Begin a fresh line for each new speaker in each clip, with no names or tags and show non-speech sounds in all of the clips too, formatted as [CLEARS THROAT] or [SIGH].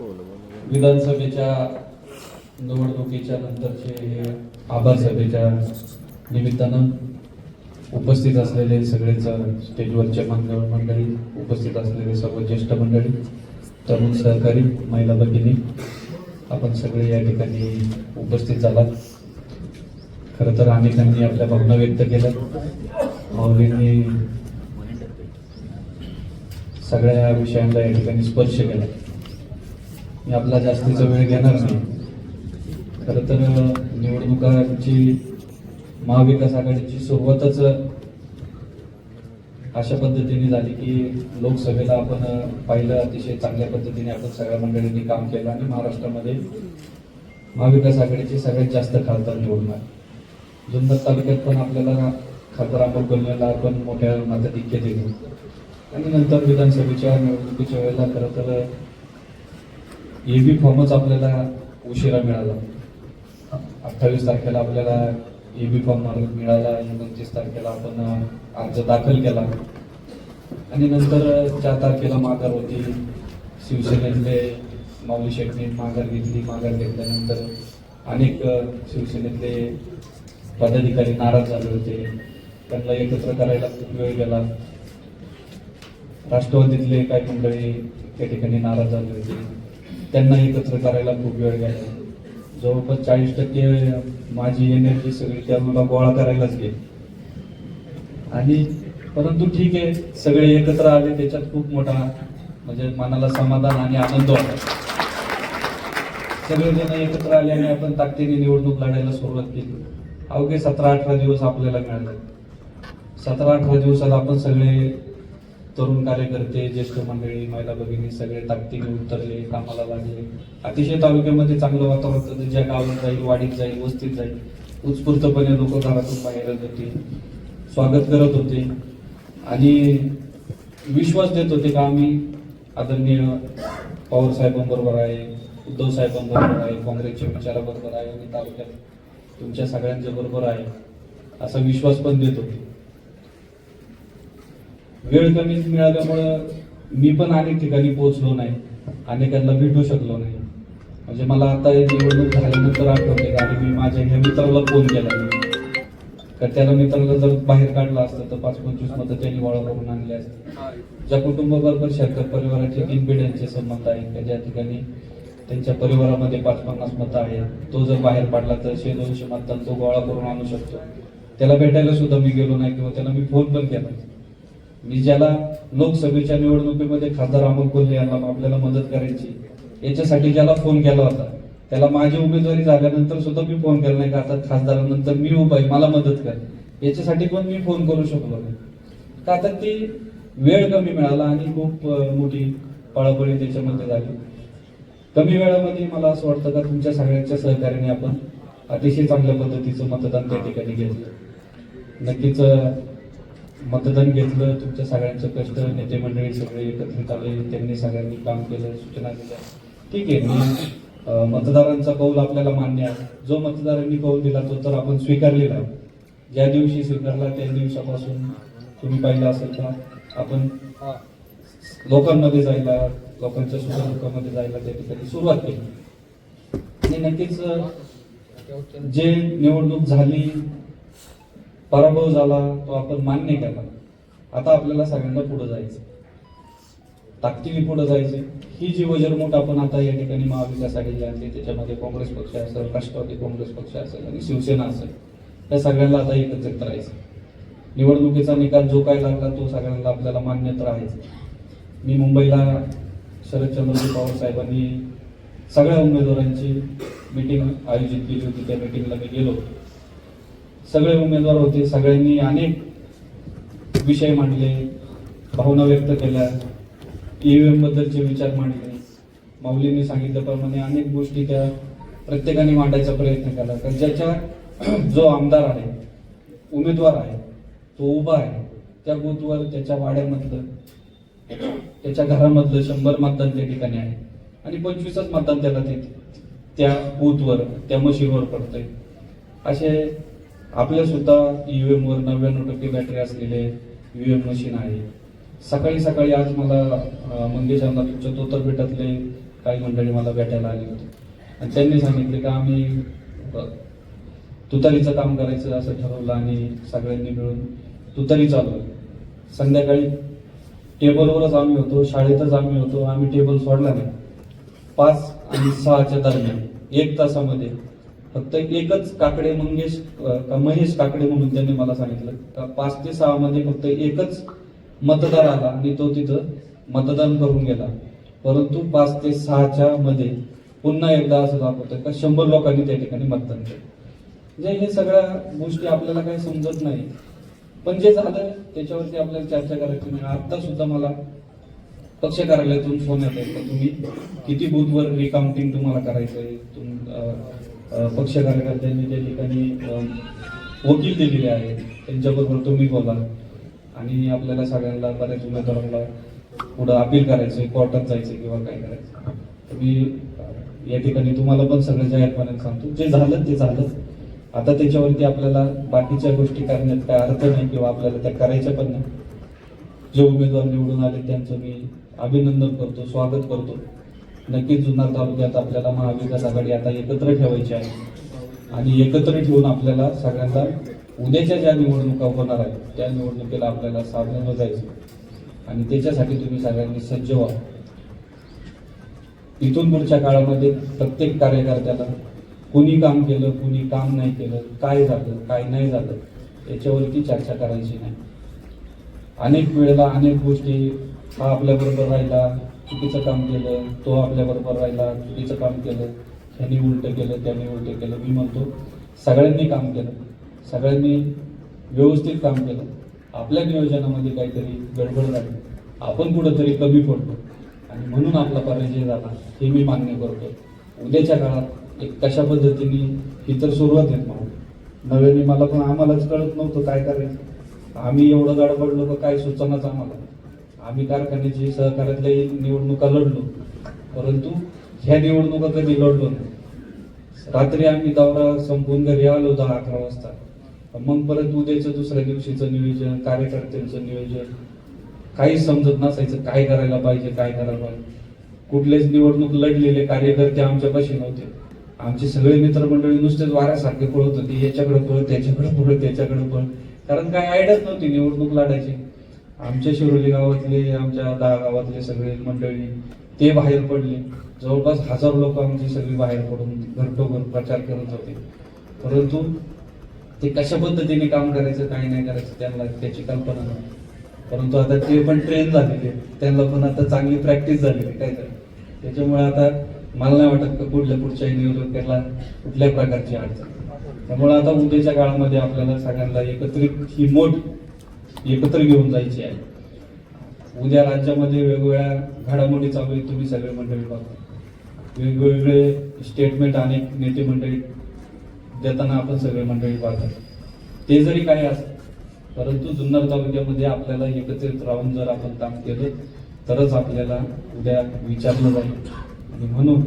विधानसभेच्या निवडणुकीच्या नंतरचे हे आभार सभेच्या निमित्तानं उपस्थित असलेले सगळेच स्टेजवरचे मंडळ मंडळी उपस्थित असलेले सर्व ज्येष्ठ मंडळी तरुण सहकारी महिला भगिनी आपण सगळे या ठिकाणी उपस्थित झालात. खरं तर अनेकांनी आपल्या भावना व्यक्त केल्या. माऊलींनी सगळ्या विषयांना या ठिकाणी स्पर्श केला. मी आपला जास्तीचा वेळ घेणार नाही. खरं तर निवडणुकांची महाविकास आघाडीची सुरुवातच अशा पद्धतीने झाली की लोकसभेला आपण पाहिलं अतिशय चांगल्या पद्धतीने आपण सगळ्या मंडळींनी काम केलं आणि महाराष्ट्रामध्ये महाविकास आघाडीचे सगळ्यात जास्त खासदार निवडणार जुन्नर तालुक्यात पण आपल्याला खासदार अमोल गोलमेला आपण मोठ्या मताधिक्य दिली. आणि नंतर विधानसभेच्या निवडणुकीच्या वेळेला खरं तर एबी फॉर्मच आपल्याला उशिरा मिळाला. अठ्ठावीस तारखेला आपल्याला एबी फॉर्म मिळाला आणि पंचवीस तारखेला आपण अर्ज दाखल केला. आणि नंतर चार तारखेला माघार होती. शिवसेनेतले माऊली शेटने माघार घेतली. माघार घेतल्यानंतर अनेक शिवसेनेतले पदाधिकारी नाराज झाले होते. त्यांना एकत्र करायला खूप वेळ गेला. राष्ट्रवादीतले काही मंडळी त्या ठिकाणी नाराज झाले होते. त्यांना एकत्र करायला खूप वेळ गेला जवळपास चाळीस टक्के माझी एनर्जी सगळी त्या मला गोळा करायलाच गेली. आणि परंतु ठीक आहे सगळे एकत्र आले त्याच्यात खूप मोठा म्हणजे मनाला समाधान आणि आनंद वाटला सगळेजण एकत्र आले आणि आपण ताकदीने निवडणूक लढायला सुरुवात केली. अवघे सतरा अठरा दिवस आपल्याला मिळाले. सतरा अठरा दिवसात आपण सगळे तरुण कार्यकर्ते ज्येष्ठ मंडळी महिला भगिनी सगळे ताकदीने उतरले कामाला लागले. अतिशय तालुक्यामध्ये चांगलं वातावरण होतं. ज्या गावात जाईल वाडीत जाईल वस्तीत जाईल उत्स्फूर्तपणे लोक घरातून बाहेर येत होते. स्वागत करत होते. आणि विश्वास देत होते का आम्ही आदरणीय पवार साहेबांबरोबर आहे उद्धव साहेबांबरोबर आहे काँग्रेसच्या विचाराबरोबर आहे आणि तालुक्यात तुमच्या सगळ्यांच्या बरोबर आहे असा विश्वास पण देत होते. वेळ कमी मिळाल्यामुळं मी पण अनेक ठिकाणी पोहोचलो नाही. अनेकांना भेटू शकलो नाही. म्हणजे मला आता हे निवडणूक झाल्यानंतर आठवते आणि मी माझ्या ह्या मित्राला फोन केला. मी. त्याला मित्राला जर बाहेर काढलं असतं तर पाच पंचवीस मतं त्यांनी गोळा करून आणले असते ज्या कुटुंबाबरोबर शेतकरी परिवाराचे तीन पिढ्यांचे संबंध आहेत का? ज्या ठिकाणी त्यांच्या परिवारामध्ये पाच पन्नास मतं आहेत. तो जर बाहेर पडला तर शे दोनशे मतांचा तो गोळा करून आणू शकतो. त्याला भेटायला सुद्धा मी गेलो नाही किंवा त्याला मी फोन पण केला नाही. मी ज्याला लोकसभेच्या निवडणुकीमध्ये खासदार अमोल कोल्हे यांना आपल्याला मदत करायची याच्यासाठी ज्याला फोन केला होता त्याला माझी उमेदवारी झाल्यानंतर सुद्धा मी फोन केला नाही का? आता खासदारानंतर मी उभा आहे मला मदत कर. याच्यासाठी पण मी फोन करू शकलो नाही. का आता ती वेळ कमी मिळाला आणि खूप मोठी पळापळी त्याच्यामध्ये झाली. कमी वेळामध्ये मला असं वाटतं का तुमच्या सगळ्यांच्या सहकार्याने आपण अतिशय चांगल्या पद्धतीचं मतदान त्या ठिकाणी घेतलं. नक्कीच मतदान घेतलं तुमच्या सगळ्यांचं कष्ट नेते मंडळी सगळे एकत्रित आले त्यांनी सगळ्यांनी काम केलं सूचना दिल्या. ठीक आहे मी मतदारांचा कौल आपल्याला मान्य आहे. जो मतदारांनी कौल दिला तो तर आपण स्वीकारलेला आहे. ज्या दिवशी स्वीकारला त्या दिवसापासून तुम्ही पाहिलं असेल का आपण लोकांमध्ये जायला लोकांच्या सुखदुःखामध्ये जायला त्या ठिकाणी सुरुवात केली. आणि नक्कीच जे निवडणूक झाली पराभव झाला तो आपण मान्य केला. आता आपल्याला सगळ्यांना पुढे जायचं ताकदीने पुढे जायचे ही जी वजरमूट आपण आता या ठिकाणी महाविकास आघाडी आणली त्याच्यामध्ये काँग्रेस पक्ष असेल राष्ट्रवादी काँग्रेस पक्ष असेल आणि शिवसेना असेल या सगळ्यांना आता एकत्रित राहायचं निवडणुकीचा निकाल जो काय लागला तो सगळ्यांना आपल्याला मान्य तर आहेच मी मुंबईला शरदचंद्रजी पवार साहेबांनी सगळ्या उमेदवारांची मीटिंग आयोजित केली होती. त्या मीटिंगला मी गेलो होतो. सगळे उमेदवार होते सगळ्यांनी अनेक विषय मांडले भावना व्यक्त केल्या ईव्हीएम बद्दलचे विचार मांडले. माऊलींनी सांगितल्याप्रमाणे अनेक गोष्टी त्या प्रत्येकाने मांडायचा प्रयत्न केला. तर ज्याच्या [CLEARS THROAT] जो आमदार आहे उमेदवार आहे तो उभा आहे त्या बूथवर त्याच्या वाड्यामधलं त्याच्या घरामधलं शंभर मतदान त्या ठिकाणी आहे. आणि पंचवीसच मतदान त्याला ते त्या बूथवर त्या मशीनवर पडतंय. असे आपल्या सुद्धा ईव्हीएम वर नव्याण्णव टक्के बॅटरी असलेले ईव्हीएम मशीन आहे. सकाळी सकाळी आज मला अं, मंगेश तुमच्या तोतरपेठातले काही मंडळी मला भेटायला आली होती. आणि त्यांनी सांगितले का आम्ही तुतारीचं काम करायचं असं ठरवलं आणि सगळ्यांनी मिळून तुतारी चालू संध्याकाळी टेबलवरच आम्ही होतो शाळेतच आम्ही होतो आम्ही टेबल सोडला नाही. पाच आणि सहाच्या दरम्यान एक तासामध्ये फक्त एकच काकडे मंगेश का महेश काकडे म्हणून त्यांनी मला सांगितलं. का पाच ते सहा मध्ये फक्त एकच मतदार आला आणि तो तिथं मतदान करून गेला. परंतु पाच ते सहाच्या मध्ये पुन्हा एकदा असं दाखवतं का शंभर लोकांनी त्या ठिकाणी मतदान केलं. म्हणजे हे सगळ्या गोष्टी आपल्याला काही समजत नाही. पण जे झालं त्याच्यावरती आपल्याला चर्चा करायची नाही. आता सुद्धा मला पक्ष कार्यालयातून फोन येत आहे तुम्ही किती बूथवर रिकाउंटिंग तुम्हाला करायचं आहे तुम पक्ष कार्यकर्त्यांनी त्या ठिकाणी वकील दिलेले आहेत. त्यांच्याबरोबर तुम्ही बोला. आणि आपल्याला सगळ्यांना बऱ्याच उमेदवारांना पुढं अपील करायचं कोर्टात जायचं किंवा काय करायचं तर मी या ठिकाणी तुम्हाला पण सगळं जाहीरपणे सांगतो. जे झालं ते झालं. आता त्याच्यावरती आपल्याला बाकीच्या गोष्टी करण्यात काय अर्थ नाही किंवा आपल्याला त्या करायच्या पण नाही. जे उमेदवार निवडून आले त्यांचं मी अभिनंदन करतो स्वागत करतो. नक्कीच जुन्नर तालुक्यात आपल्याला महाविकास आघाडी आता एकत्र ठेवायची आहे. आणि एकत्र ठेवून आपल्याला सगळ्यांना उद्याच्या ज्या निवडणुका होणार आहेत त्या निवडणुकीला आपल्याला सामोरं जायचं आणि त्याच्यासाठी तुम्ही सगळ्यांनी सज्ज व्हा. इथून पुढच्या काळामध्ये प्रत्येक कार्यकर्त्याला कुणी काम केलं कुणी काम नाही केलं काय झालं काय नाही झालं याच्यावरती चर्चा करायची नाही. अनेक वेळेला अनेक गोष्टी हा आपल्याबरोबर राहिला चुकीचं काम केलं तो आपल्याबरोबर राहिला चुकीचं काम केलं ह्यानी उलटं केलं त्याने उलटं केलं. मी म्हणतो सगळ्यांनी काम केलं. सगळ्यांनी व्यवस्थित काम केलं. आपल्या नियोजनामध्ये काहीतरी गडबड झाली. आपण कुठंतरी कमी पडतो आणि म्हणून आपला पराजय झाला हे मी मान्य करतो उद्याच्या काळात एक कशा पद्धतीने ही तर सुरुवात आहे म्हणून नव्याने मला पण आम्हालाच कळत नव्हतं काय करायचं. आम्ही एवढं गडबडलो का काय सुचनाच आम्हाला. आम्ही कारखान्याची सहकार्यातल्या निवडणुका लढलो. परंतु ह्या निवडणुका कधी लढलो नाही. रात्री आम्ही दौरा संपवून घरी आलो दहा अकरा वाजता. मग परत उद्याचं दुसऱ्या दिवशीचं नियोजन कार्यकर्त्यांचं नियोजन. काहीच समजत नसायचं काय करायला पाहिजे काय करायला पाहिजे. कुठलेच निवडणूक लढलेले कार्यकर्ते आमच्यापाशी नव्हते. आमचे सगळे मित्रमंडळी नुसतेच वाऱ्यासारखे पळत होते. याच्याकडे पळत त्याच्याकडे पळत त्याच्याकडे पळत कारण काय आयडियाच नव्हती निवडणूक लढायची. आमच्या शिरोली गावातले आमच्या दहा गावातले सगळे मंडळी ते बाहेर पडले. जवळपास हजार लोक आमची सगळी बाहेर पडून घरटोघर प्रचार करत होते. परंतु ते कशा पद्धतीने काम करायचं काय नाही करायचं त्यांना त्याची कल्पना नाही. परंतु आता ते पण ट्रेन झालेले त्यांना पण आता चांगली प्रॅक्टिस झालेली काय तर त्याच्यामुळे आता मला नाही वाटत का कुठल्या पुढच्या निवडणुकीला कुठल्या प्रकारची अडचण. त्यामुळे आता उद्याच्या काळामध्ये आपल्याला सगळ्यांना एकत्रित ही मोठ एकत्र घेऊन जायची आहे. उद्या राज्यामध्ये वेगवेगळ्या घडामोडी चालू आहेत तुम्ही सगळे मंडळी बघा. वेगवेगळे स्टेटमेंट अनेक नेते मंडळी देताना आपण सगळे मंडळी पाहतात ते जरी काही असत परंतु जुन्नर तालुक्यामध्ये आपल्याला एकत्रित राहून जर आपण काम केलं तरच आपल्याला उद्या विचारलं जाईल. आणि म्हणून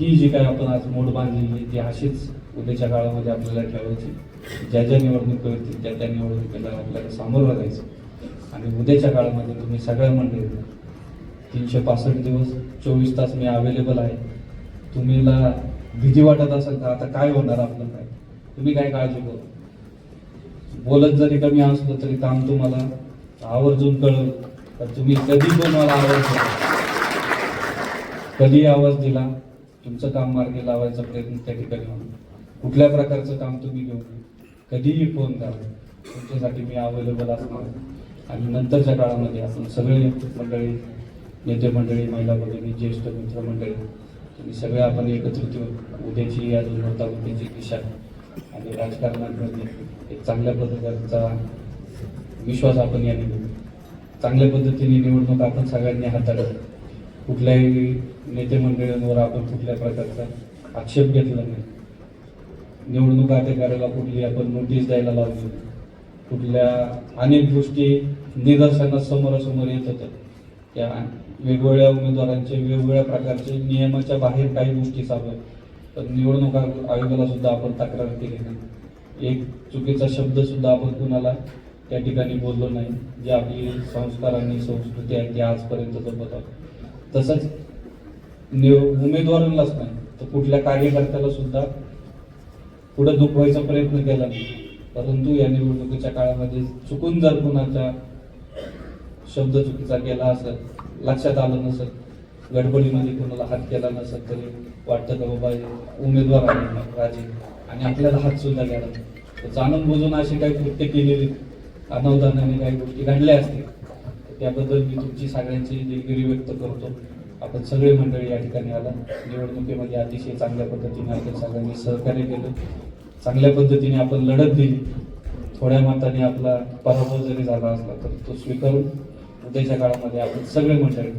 ही जी काय आपण आज मोड बांधलेली आहे ती अशीच उद्याच्या काळामध्ये आपल्याला ठेवायची ज्या ज्या निवडणुका होतील त्या त्या निवडणुकीला आपल्याला सामोरं जायचं आणि उद्याच्या काळामध्ये तुम्ही सगळ्या मंडळी तीनशे पासष्ट दिवस चोवीस तास मी अवेलेबल आहे. तुम्हीला भीती वाटत असेल तर आता काय होणार आपलं काय? तुम्ही काय काळजी करू? बोलत जरी कमी असलं तरी काम तुम्हाला आवर्जून कळलं तर तुम्ही कधी पण मला आवाज दिला कधी आवाज दिला? तुमचं काम मार्गी लावायचा प्रयत्न त्या ठिकाणी होणार. कुठल्या प्रकारचं काम तुम्ही घेऊन कधीही फोन करा. तुमच्यासाठी मी अवेलेबल असणार. आणि नंतरच्या काळामध्ये आपण सगळे मंडळी नेते मंडळी महिला मंडळी ज्येष्ठ मित्र मंडळी तुम्ही सगळे आपण एकत्रित येऊन उद्याची अजून दोन उद्याची दिशा आणि राजकारणामध्ये एक चांगल्या पद्धतीचा विश्वास आपण या निवडून चांगल्या पद्धतीने निवडणूक आपण सगळ्यांनी हाताळत कुठल्याही नेते मंडळींवर आपण कुठल्या प्रकारचा आक्षेप घेतला नाही. निवडणूक अधिकाऱ्याला कुठली आपण नोटीस द्यायला लावली. कुठल्या अनेक गोष्टी निदर्शनात समोरासमोर येत होत्या. त्या वेगवेगळ्या उमेदवारांचे वेगवेगळ्या प्रकारचे नियमाच्या बाहेर काही गोष्टी चालू आहेत. पण निवडणूक आयोगाला सुद्धा आपण तक्रार केली नाही. एक चुकीचा शब्द सुद्धा आपण कुणाला त्या ठिकाणी बोललो नाही जे आपली संस्कार आणि संस्कृती आहे ते आजपर्यंत जपत आहोत. तसंच निव- उमेदवारांनाच नाही तर कुठल्या कार्यकर्त्याला सुद्धा पुढे दुखवायचा प्रयत्न केला नाही. परंतु या निवडणुकीच्या काळामध्ये चुकून जर कुणाचा शब्द चुकीचा केला असेल लक्षात आलं नसेल गडबडीमध्ये कोणाला हात केला नसेल तरी वाटतं का बाबा उमेदवार आहे राजे. आणि आपल्याला हात सुद्धा गेला तर जाणून बुजून अशी काही कृत्य केलेली अनावधानाने काही गोष्टी घडल्या असतील. याबद्दल मी तुमची सगळ्यांची दिलगिरी व्यक्त करतो. आपण सगळे मंडळी या ठिकाणी आला. निवडणुकीमध्ये अतिशय चांगल्या पद्धतीने आपण सगळ्यांनी सहकार्य केलं. चांगल्या पद्धतीने आपण लढत दिली. थोड्या मताने आपला पराभव जरी झाला असला तर तो स्वीकारून उद्याच्या काळामध्ये आपण सगळे मंडळी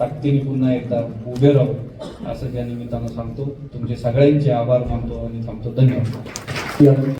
ताकदीने पुन्हा एकदा उभे राहू असं त्या निमित्तानं सांगतो. तुमचे सगळ्यांचे आभार मानतो आणि सांगतो धन्यवाद.